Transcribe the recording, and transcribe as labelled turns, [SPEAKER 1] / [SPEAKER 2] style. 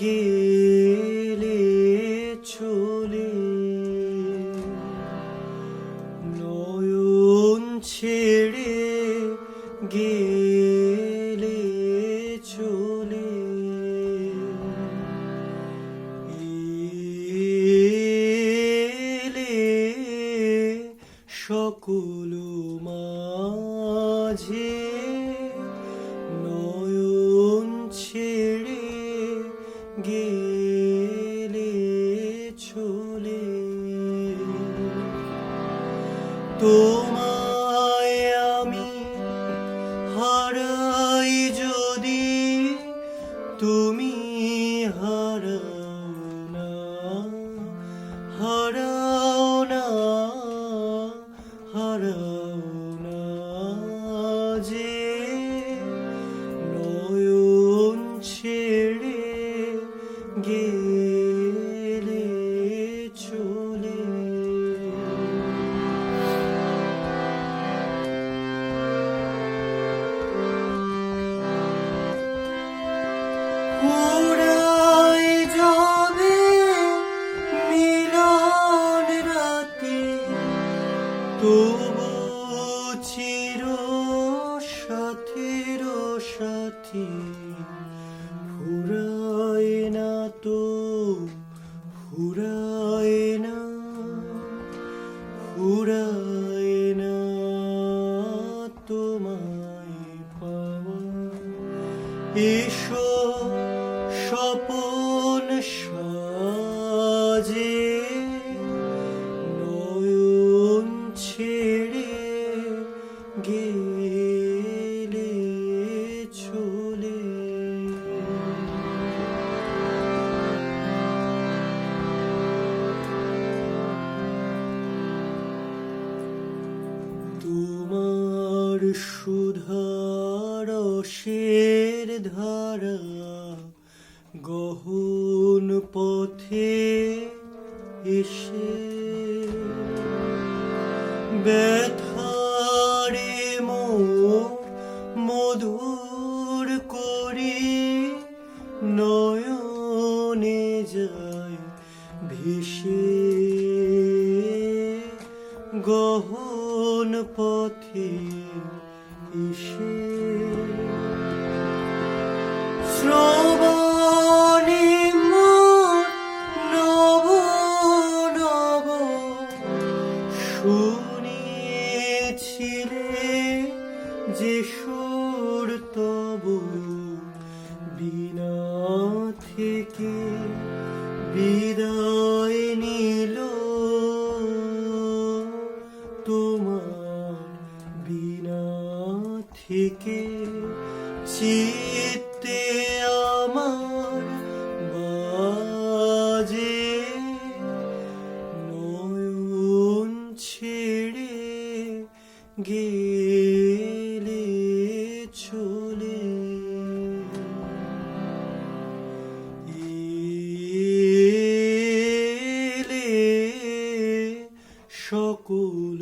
[SPEAKER 1] গেলে চলে নয়ন ছেড়ে গেলে চলে সকল মাঝে তোমায় সাথী ফুরায় না তো ফুরায় না ফুরায় না তোমায় পাওয়া। এসো স্বপন সাজে তোমার সুধারসের ধারা গহন পথে এসে ব্যথারে মধুর করি নয়নে যায় ভেসে গহন পথে এসে থেকে চিত্তে আমার বাজে নয়ন ছেড়ে গেলে চলে। সকল